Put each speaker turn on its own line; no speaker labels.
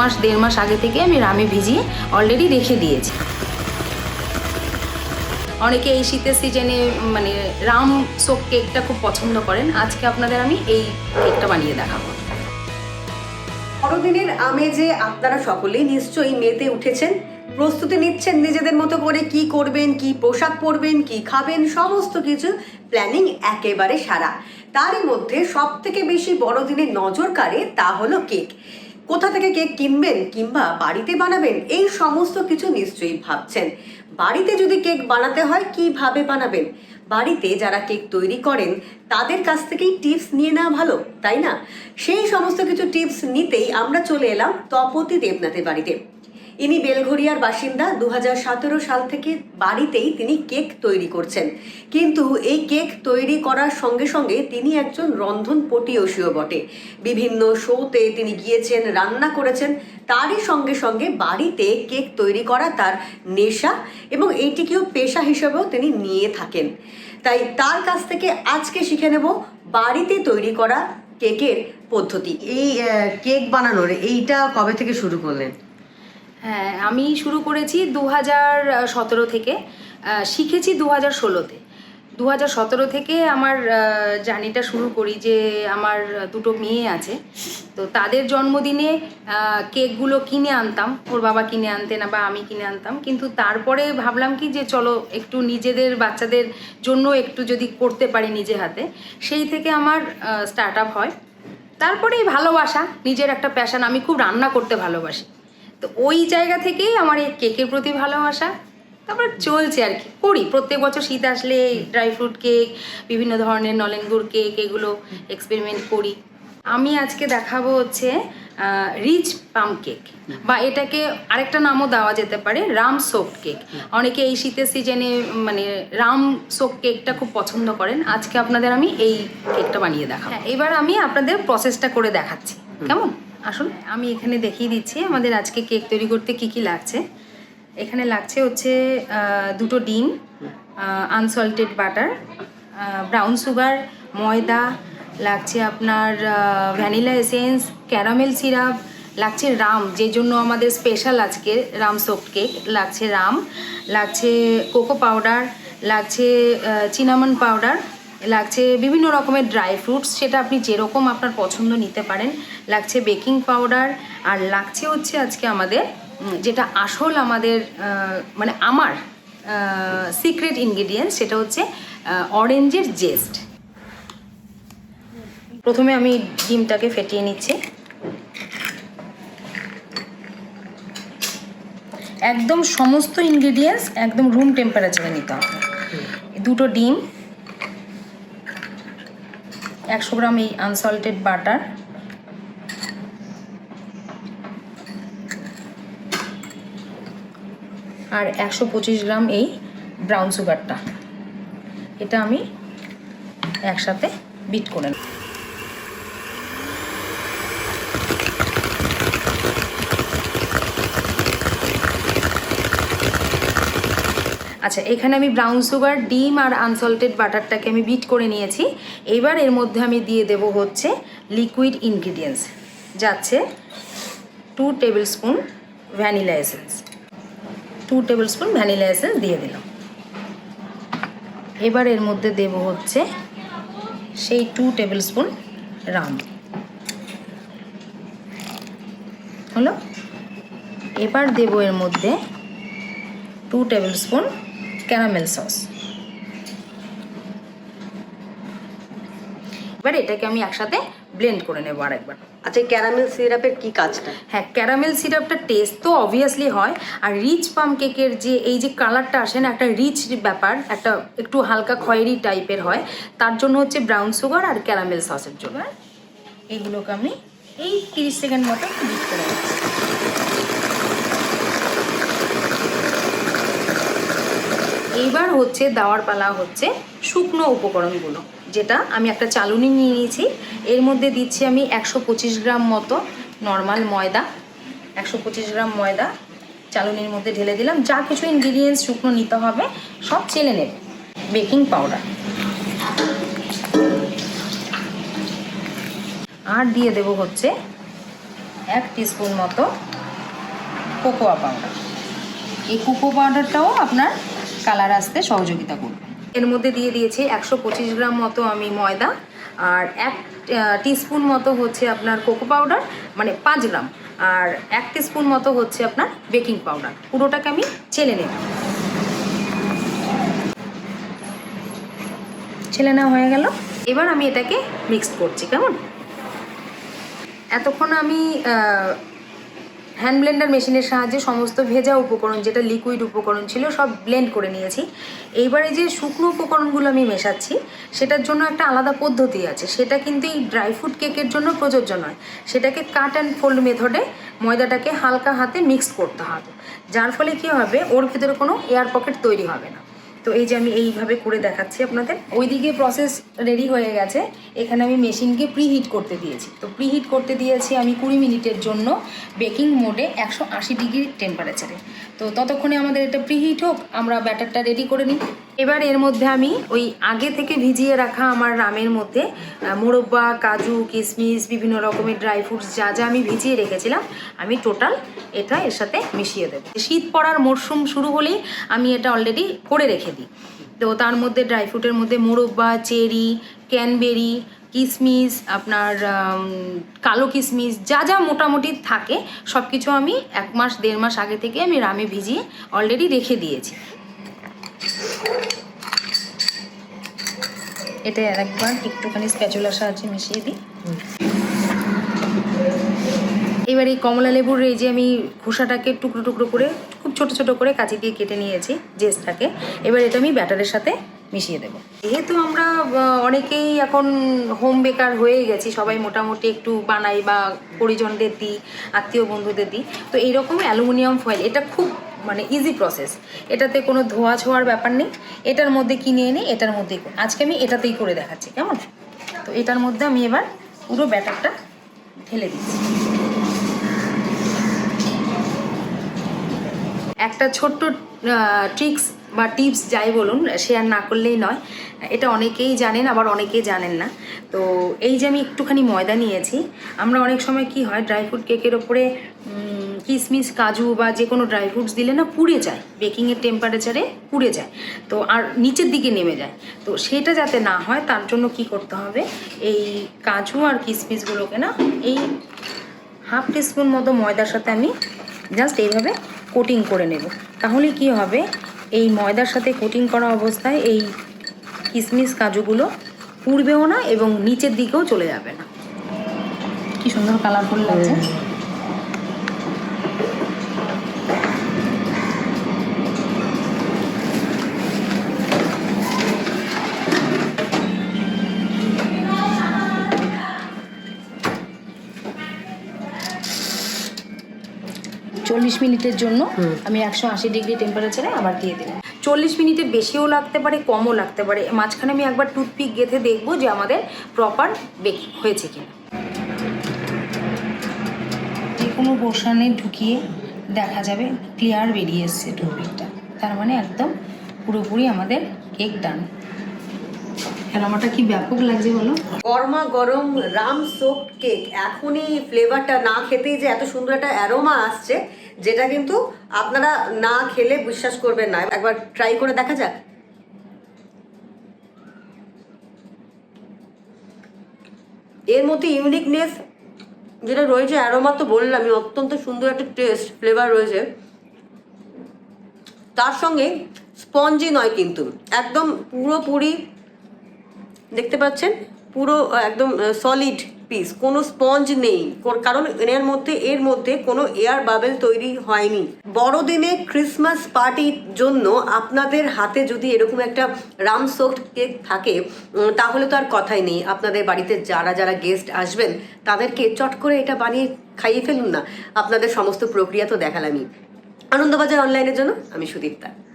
মাস, দেড় মাস আগে থেকে আমি রামে ভিজিয়ে অলরেডি রেখে দিয়েছি। অনেকে এই শীতের সিজনে মানে রাম সোপ কেকটা খুব পছন্দ করেন। আজকে আপনাদের আমি এই কেকটা বানিয়ে দেখাবো।
বড়দিনের আমেজে আপনারা সকলেই নিশ্চয়ই মেতে উঠেছেন। প্রস্তুতি নিচ্ছেন নিজেদের মতো করে কি করবেন, কি পোশাক পরবেন, কি খাবেন, সমস্ত কিছু প্ল্যানিং একেবারে সারা। তারই মধ্যে সব থেকে বেশি বড়দিনে নজর কাড়ে তা হলো কেক কোথা থেকে কেক কিনবেন কিংবা বাড়িতে বানাবেন, এই সমস্ত কিছু নিশ্চয়ই ভাবছেন। বাড়িতে যদি কেক বানাতে হয়, কীভাবে বানাবেন? বাড়িতে যারা কেক তৈরি করেন, তাদের কাছ থেকেই টিপস নিয়ে নেওয়া ভালো, তাই না? সেই সমস্ত কিছু টিপস নিতেই আমরা চলে এলাম তপতি দেবনাথের বাড়িতে। ইনি বেলঘরিয়ার বাসিন্দা। দু হাজার সতেরো সাল থেকে বাড়িতেই তিনি কেক তৈরি করছেন। কিন্তু এই কেক তৈরি করার সঙ্গে সঙ্গে তিনি একজন রন্ধন পটীয়সীও বটে। বিভিন্ন শোতে তিনি গিয়েছেন, রান্না করেছেন। তারই সঙ্গে সঙ্গে বাড়িতে কেক তৈরি করা তার নেশা এবং এইটিকেও পেশা হিসেবেও তিনি নিয়ে থাকেন। তাই তার কাছ থেকে আজকে শিখে নেব বাড়িতে তৈরি করা কেকের পদ্ধতি। এই কেক বানানোর এইটা কবে থেকে শুরু করলেন?
হ্যাঁ আমি শুরু করেছি দু হাজার সতেরো থেকে শিখেছি দু হাজার ষোলোতে। দু হাজার সতেরো থেকে আমার জার্নিটা শুরু করি যে আমার দুটো মেয়ে আছে। তো তাদের জন্মদিনে কেকগুলো কিনে আনতাম। ওর বাবা কিনে আনতেন বা আমি কিনে আনতাম। কিন্তু তারপরে ভাবলাম কি যে চলো, একটু নিজেদের, বাচ্চাদের জন্য একটু যদি করতে পারি নিজে হাতে, সেই থেকে আমার স্টার্ট আপ হয়। তারপরে ভালোবাসা, নিজের একটা প্যাশান আমি খুব রান্না করতে ভালোবাসি। তো ওই জায়গা থেকেই আমার এই কেকের প্রতি ভালোবাসা। তারপর চলছে আর কি করি। প্রত্যেক বছর শীত আসলে ড্রাই ফ্রুট কেক বিভিন্ন ধরনের নলেন গুড় কেক এগুলো এক্সপেরিমেন্ট করি। আমি আজকে দেখাবো হচ্ছে রিচ পাম কেক বা এটাকে আরেকটা নামও দেওয়া যেতে পারে রাম সোপ কেক অনেকে এই শীতের সিজনে মানে রাম সোপ কেকটা খুব পছন্দ করেন। আজকে আপনাদের আমি এই কেকটা বানিয়ে দেখাবো। হ্যাঁ, এবার আমি আপনাদের প্রসেসটা করে দেখাচ্ছি। কেমন? আসুন, আমি এখানে দেখিয়ে দিচ্ছি আমাদের আজকে কেক তৈরি করতে কি কি লাগছে। এখানে লাগছে হচ্ছে দুটো ডিম আনসল্টেড বাটার ব্রাউন সুগার ময়দা, লাগছে আপনার ভ্যানিলা এসেন্স ক্যারামেল সিরাপ লাগছে রাম যে জন্য আমাদের স্পেশাল আজকে রাম সোফট কেক লাগছে রাম লাগছে কোকো পাউডার লাগছে চিনামন পাউডার লাগছে বিভিন্ন রকমের ড্রাই ফ্রুটস সেটা আপনি যেরকম আপনার পছন্দ নিতে পারেন। লাগছে বেকিং পাউডার আর লাগছে হচ্ছে আজকে আমাদের যেটা আসল আমাদের মানে আমার সিক্রেট ইনগ্রিডিয়েন্টস সেটা হচ্ছে অরেঞ্জের জেস্ট প্রথমে আমি ডিমটাকে ফেটিয়ে নিচ্ছি। একদম সমস্ত ইনগ্রিডিয়েন্টস একদম রুম টেম্পারেচারে নিতে হবে। দুটো ডিম একশো গ্রাম এই আনসল্টেড বাটার আর একশো পঁচিশ গ্রাম এই ব্রাউন সুগারটা এটা আমি একসাথে বিট করে নেব। আচ্ছা এখানে আমি ব্রাউন সুগার ডিম আর আনসল্টেড বাটারটাকে আমি বিট করে নিয়েছি। এবার এর মধ্যে আমি দিয়ে দেব হচ্ছে লিকুইড ইনগ্রিডিয়েন্টস যাচ্ছে two tablespoon vanilla essence two tablespoon vanilla essence দিয়ে দিলাম। এবার এর মধ্যে দেব হচ্ছে সেই টু টেবিল স্পুন রাম হলো? এবার দেব এর মধ্যে two tablespoon caramel sauce এবার এটাকে আমি একসাথে ব্লেন্ড করে নেব আরেকবার।
আচ্ছা ক্যারামেল সিরাপের কি কাজটা?
হ্যাঁ ক্যারামেল সিরাপটা টেস্ট তো অবভিয়াসলি হয় আর রিচ পাম কেকের যে এই যে কালারটা আসে না একটা রিচ ব্যাপার একটা একটু হালকা খয়েরি টাইপের হয় তার জন্য হচ্ছে ব্রাউন সুগার আর ক্যারামেল সসের জন্য। এইগুলোকে আমি এই তিরিশ সেকেন্ড মতো বিট করে নিচ্ছি। এইবার হচ্ছে দেওয়ার পালা হচ্ছে শুকনো উপকরণগুলো, যেটা আমি একটা চালুনি নিয়ে নিয়েছি। এর মধ্যে দিচ্ছি আমি একশো পঁচিশ গ্রাম মতো নর্মাল ময়দা, একশো পঁচিশ গ্রাম ময়দা চালুনির মধ্যে ঢেলে দিলাম। যা কিছু ইনগ্রিডিয়েন্টস শুকনো নিতে হবে, সব চেলে নেব বেকিং পাউডার আর দিয়ে দেব হচ্ছে এক টিস্পুন মতো কোকোয়া পাউডার এই কোকো পাউডারটাও আপনার কালার আসতে সহযোগিতা করবে। এর মধ্যে দিয়ে দিয়েছি একশো পঁচিশ গ্রাম মতো আমি ময়দা আর এক টিস্পুন মতো হচ্ছে আপনার কোকো পাউডার মানে পাঁচ গ্রাম। আর এক টিস্পুন মতো হচ্ছে আপনার বেকিং পাউডার। পুরোটাকে আমি চেলে নেব। ছেলে নেওয়া হয়ে গেল। এবার আমি এটাকে মিক্সড করছি, কেমন? এতক্ষণ আমি হ্যান্ড ব্লেন্ডার মেশিনের সাহায্যে সমস্ত ভেজা উপকরণ, যেটা লিকুইড উপকরণ ছিল, সব ব্লেন্ড করে নিয়েছি। এইবারে যে শুকনো উপকরণগুলো আমি মেশাচ্ছি, সেটার জন্য একটা আলাদা পদ্ধতি আছে। সেটা কিন্তু এই ড্রাই ফ্রুট কেকের জন্য প্রযোজ্য নয়। সেটাকে কাট অ্যান্ড ফোল্ড মেথডে ময়দাটাকে হালকা হাতে মিক্স করতে হবে। যার ফলে কী হবে? ওর ভেতরে কোনো এয়ার পকেট তৈরি হবে না। তো এই যে আমি এইভাবে করে দেখাচ্ছি আপনাদের। ওইদিকে প্রসেস রেডি হয়ে গেছে। এখানে আমি মেশিনকে প্রিহিট করতে দিয়েছি। তো প্রিহিট করতে দিয়েছি আমি কুড়ি মিনিটের জন্য বেকিং মোডে একশো আশি ডিগ্রি টেম্পারেচারে তো ততক্ষণে আমাদের এটা প্রিহিট হোক, আমরা ব্যাটারটা রেডি করে নিই। এবার এর মধ্যে আমি ওই আগে থেকে ভিজিয়ে রাখা আমার রামের মধ্যে মোরব্বা, কাজু, কিশমিশ, বিভিন্ন রকমের ড্রাই ফ্রুটস যা যা আমি ভিজিয়ে রেখেছিলাম, আমি টোটাল এটা এর সাথে মিশিয়ে দেবো। শীত পড়ার মরশুম শুরু হলেই আমি এটা অলরেডি করে রেখে দিই। তো তার মধ্যে ড্রাই ফ্রুটের মধ্যে মোরব্বা, চেরি, ক্যানবেরি, কিশমিশ, আপনার কালো কিশমিশ, যা যা মোটামুটি থাকে সব কিছু আমি এক মাস, দেড় মাস আগে থেকে আমি রামে ভিজিয়ে অলরেডি রেখে দিয়েছি। এটা একবার একটুখানি স্প্যাচুলার সাহায্যে মিশিয়ে দিই। এবার এই কমলা লেবুর এই যে আমি খোসাটাকে টুকরো টুকরো করে, খুব ছোট ছোট করে কাঁচি দিয়ে কেটে নিয়েছি জেসটাকে, এবার এটা আমি ব্যাটারের সাথে মিশিয়ে দেবো। যেহেতু আমরা অনেকেই এখন হোম বেকার হয়ে গেছি, সবাই মোটামুটি একটু বানাই বা পরিজনদের দিই, আত্মীয় বন্ধুদের দিই, তো এইরকম অ্যালুমিনিয়াম ফয়েল এটা খুব মানে ইজি প্রসেস এটাতে কোনো ধোয়া ছোঁয়ার ব্যাপার নেই। এটার মধ্যে কিনে এনে এটার মধ্যেই করি। আজকে আমি এটাতেই করে দেখাচ্ছি, কেমন? তো এটার মধ্যে আমি এবার পুরো ব্যাটারটা ঢেলে দিচ্ছি। একটা ছোট্ট ট্রিক্স বা টিপস যাই বলুন শেয়ার না করলেই নয়। এটা অনেকেই জানেন, আবার অনেকেই জানেন না। তো এই যে আমি একটুখানি ময়দা নিয়েছি, আমরা অনেক সময় কি হয় ড্রাই ফ্রুট কেকের ওপরে কিশমিশ কাজু বা যে কোনো ড্রাই ফ্রুটস দিলে না পুড়ে যায়। বেকিংয়ের টেম্পারেচারে পুড়ে যায়। তো আর নিচের দিকে নেমে যায়। তো সেটা যাতে না হয়, তার জন্য কি করতে হবে? এই কাজু আর কিশমিশগুলোকে না এই হাফ টিস্পুন মতো ময়দার সাথে আমি জাস্ট এইভাবে কোটিং করে নেব। তাহলে কি হবে? এই ময়দার সাথে কোটিং করা অবস্থায় এই কিশমিশ কাজুগুলো পুড়বেও না এবং নিচের দিকেও চলে যাবে না। কি সুন্দর কালারফুল লাগছে। চল্লিশ মিনিটের জন্য আমি একশো আশি ডিগ্রি টেম্পারেচারে আবার দিয়ে দিলাম। চল্লিশ মিনিটের বেশিও লাগতে পারে কমও লাগতে পারে। মাঝখানে আমি একবার টুথপিক গেঁথে দেখব যে আমাদের প্রপার বেকিং হয়েছে কিনা। যে কোনো পোর্শনে ঢুকিয়ে দেখা যাবে ক্লিয়ার বেরিয়ে এসছে টুথপিকটা তার মানে একদম পুরোপুরি আমাদের কেক ডান অ্যারোমাটা কি ব্যাপক লাগছে বলো?
গরমা গরম রাম সোপ কেক এখনই ফ্লেভারটা না খেতেই যে এত সুন্দর একটা অ্যারোমা আসছে, যেটা কিন্তু আপনারা না খেলে বিশ্বাস করবেন না। একবার ট্রাই করে দেখা যাক। এর মধ্যে ইউনিকনেস যেটা রয়েছে অ্যারোমা তো বললামই অত্যন্ত সুন্দর একটা টেস্ট ফ্লেভার রয়েছে। তার সঙ্গে স্পঞ্জি নয় কিন্তু, একদম পুরোপুরি, দেখতে পাচ্ছেন? পুরো, একদম সলিড পিস কোনো স্পঞ্জ নেই। কোর- কারণ এর মধ্যে এর মধ্যে কোনো এয়ার বাবেল তৈরি হয়নি। বড়দিনে ক্রিসমাস পার্টির জন্য আপনাদের হাতে যদি এরকম একটা রাম সোফট কেক থাকে তাহলে তো আর কথাই নেই। আপনাদের বাড়িতে যারা যারা গেস্ট আসবেন, তাদেরকে চট করে এটা বানিয়ে খাইয়ে ফেলুন না। আপনাদের সমস্ত প্রক্রিয়া তো দেখালামই। আনন্দবাজার অনলাইনের জন্য, আমি সুদীপ্তা।